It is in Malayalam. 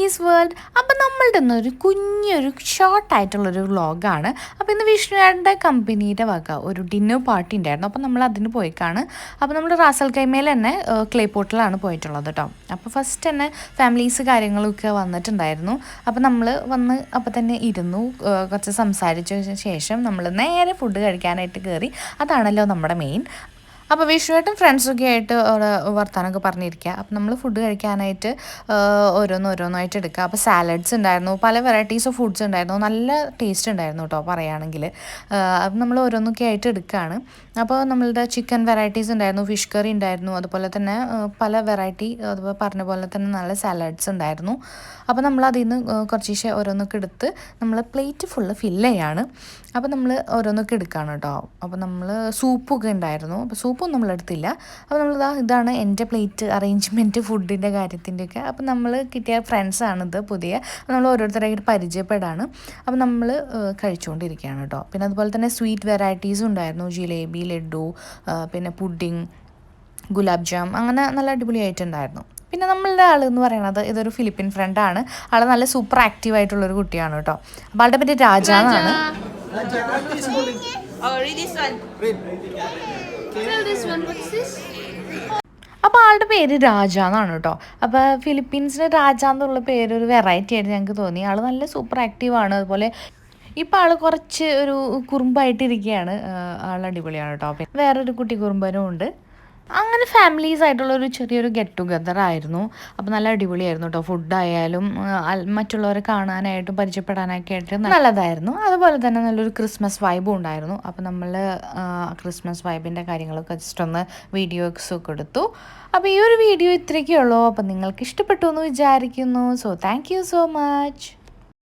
ചൈനീസ് വേൾഡ് അപ്പം നമ്മളുടെ ഇന്ന് ഒരു കുഞ്ഞൊരു ഷോർട്ടായിട്ടുള്ളൊരു വ്ളോഗാണ് അപ്പോൾ ഇന്ന് വിഷ്ണുവേട്ടന്റെ കമ്പനിയുടെ വക ഒരു ഡിന്നർ പാർട്ടി ഉണ്ടായിരുന്നു. അപ്പോൾ നമ്മൾ അതിന് പോയിക്കാണ്. അപ്പോൾ നമ്മൾ റാസൽ കൈമേൽ തന്നെ ക്ലേ പോട്ടിലാണ് പോയിട്ടുള്ളത് കേട്ടോ അപ്പോൾ ഫസ്റ്റ് തന്നെ ഫാമിലീസ് കാര്യങ്ങളൊക്കെ വന്നിട്ടുണ്ടായിരുന്നു. അപ്പോൾ നമ്മൾ വന്ന് അപ്പോൾ തന്നെ ഇരുന്നു കുറച്ച് സംസാരിച്ച ശേഷം നമ്മൾ നേരെ ഫുഡ് കഴിക്കാനായിട്ട് കയറി അതാണല്ലോ നമ്മുടെ മെയിൻ അപ്പോൾ വിഷുവായിട്ടും ഫ്രണ്ട്സൊക്കെ ആയിട്ട് വർത്താനമൊക്കെ പറഞ്ഞിരിക്കുക അപ്പോൾ നമ്മൾ ഫുഡ് കഴിക്കാനായിട്ട് ഓരോന്നോരോന്നായിട്ട് എടുക്കുക അപ്പോൾ സാലഡ്സ് ഉണ്ടായിരുന്നു പല വെറൈറ്റീസ് ഓഫ് ഫുഡ്സ് ഉണ്ടായിരുന്നു. നല്ല ടേസ്റ്റ് ഉണ്ടായിരുന്നു കേട്ടോ പറയുകയാണെങ്കിൽ അപ്പം നമ്മൾ ഓരോന്നൊക്കെ ആയിട്ട് എടുക്കുകയാണ് അപ്പോൾ നമ്മളുടെ ചിക്കൻ വെറൈറ്റീസ് ഉണ്ടായിരുന്നു ഫിഷ് കറി ഉണ്ടായിരുന്നു അതുപോലെ തന്നെ പല വെറൈറ്റി അതുപോലെ പറഞ്ഞ പോലെ തന്നെ നല്ല സാലഡ്സ് ഉണ്ടായിരുന്നു. അപ്പോൾ നമ്മൾ അതിൽ നിന്ന് കുറച്ച് ശേ- ഓരോന്നൊക്കെ എടുത്ത് നമ്മൾ പ്ലേറ്റ് ഫുള്ള് ഫില്ല് ചെയ്യാണ്. അപ്പോൾ നമ്മൾ ഓരോന്നൊക്കെ എടുക്കുകയാണ് കേട്ടോ അപ്പോൾ നമ്മൾ സൂപ്പൊക്കെ ഉണ്ടായിരുന്നു. അപ്പോൾ സൂപ്പൊന്നും നമ്മൾ എടുത്തില്ല അപ്പോൾ നമ്മൾ ഇതാ ഇതാണ് എന്റെ പ്ലേറ്റ് അറേഞ്ച്മെന്റ് ഫുഡിന്റെ കാര്യത്തിന്റെയൊക്കെ. അപ്പോൾ നമ്മൾ കിട്ടിയ ഫ്രണ്ട്സാണിത് പുതിയ. നമ്മൾ ഓരോരുത്തരായിട്ട് പരിചയപ്പെടാണ്. അപ്പോൾ നമ്മൾ കഴിച്ചുകൊണ്ടിരിക്കുകയാണ് കേട്ടോ പിന്നെ അതുപോലെ തന്നെ സ്വീറ്റ് വെറൈറ്റീസും ഉണ്ടായിരുന്നു. ജിലേബി ലഡു പിന്നെ പുഡിങ് ഗുലാബ് ജാം അങ്ങനെ നല്ല അടിപൊളിയായിട്ടുണ്ടായിരുന്നു. പിന്നെ നമ്മളുടെ ആൾ എന്ന് പറയുന്നത് ഇതൊരു ഫിലിപ്പിൻ ഫ്രണ്ടാണ്. ആൾ നല്ല സൂപ്പർ ആക്റ്റീവ് ആയിട്ടുള്ളൊരു കുട്ടിയാണ് കേട്ടോ അപ്പോൾ ആളുടെ പേര് രാജ. Oh, read this one. Tell this one, what's this? അപ്പോൾ ആളുടെ പേര് രാജ എന്നാണ് കേട്ടോ. അപ്പോൾ ഫിലിപ്പീൻസിന് രാജ എന്നുള്ള പേര് ഒരു വെറൈറ്റി ആയിട്ട് ഞങ്ങൾക്ക് തോന്നി. ആൾ നല്ല സൂപ്പർ ആക്റ്റീവ് ആണ്. അതുപോലെ ഇപ്പം ആൾ കുറച്ച് ഒരു കുറുമ്പായിട്ടിരിക്കുകയാണ് ആൾ അടിപൊളിയാണ് കേട്ടോ. വേറൊരു കുട്ടി കുറുമ്പനും ഉണ്ട്. അങ്ങനെ ഫാമിലീസ് ആയിട്ടുള്ള ഒരു ചെറിയൊരു ഗെറ്റ് ടുഗദർ ആയിരുന്നു. അപ്പോൾ നല്ല അടിപൊളിയായിരുന്നു കേട്ടോ ഫുഡായാലും മറ്റുള്ളവരെ കാണാനായിട്ടും പരിചയപ്പെടാനൊക്കെ ആയിട്ട് നല്ലതായിരുന്നു. അതുപോലെ തന്നെ നല്ലൊരു ക്രിസ്മസ് വൈബും ഉണ്ടായിരുന്നു. അപ്പോൾ നമ്മൾ ക്രിസ്മസ് വൈബിന്റെ കാര്യങ്ങളൊക്കെ ജസ്റ്റ് ഒന്ന് വീഡിയോസ് ഒക്കെ എടുത്തു. അപ്പോൾ ഈ ഒരു വീഡിയോ ഇത്രയൊക്കെയുള്ളൂ അപ്പോൾ നിങ്ങൾക്ക് ഇഷ്ടപ്പെട്ടു എന്ന് വിചാരിക്കുന്നു. So thank so much